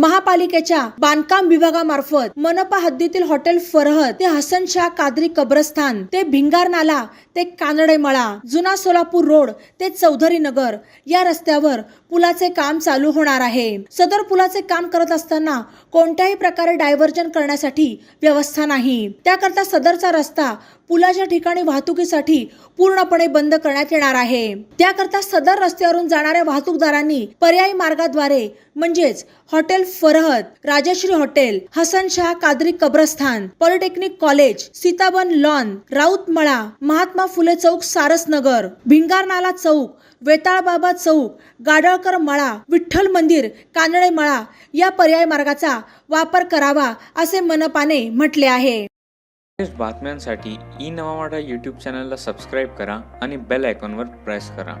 महापालिकेच्या बांधकाम विभागामार्फत मनपा हद्दीतील हॉटेल फरहत ते हसन शाह कादरी कब्रस्थान ते भिंगार नाला ते कानडे मळा जुना सोलापूर रोड ते चौधरी नगर या रस्त्यावर पुलाचे काम चालू होणार आहे. सदर पुलाचे काम करत असताना कोणत्याही प्रकारे डायव्हर्जन करण्यासाठी व्यवस्था नाही. त्याकरता सदरचा रस्ता पुलाच्या ठिकाणी वाहतुकीसाठी पूर्णपणे बंद करण्यात येणार आहे. त्याकरता सदर रस्त्यावरून जाणाऱ्या वाहतूकदारांनी पर्यायी मार्गाद्वारे म्हणजेच hotel Farhad Rajshree hotel Hasan Shah Qadri कब्रस्थान polytechnic college Sitaban lawn Raut Mala Mahatma Phule चौक सारसनगर भिंगार नाला चौक वेताळबाबा चौक गाडळकर मळा विठ्ठल मंदिर कानडे मळा या पर्याय मार्गाचा वापर करावा असे मनपाने म्हटले आहे. बातम्यांसाठी ई नवा यूट्यूब चॅनलला सबस्क्राईब करा आणि बेल आयकॉनवर प्रेस करा.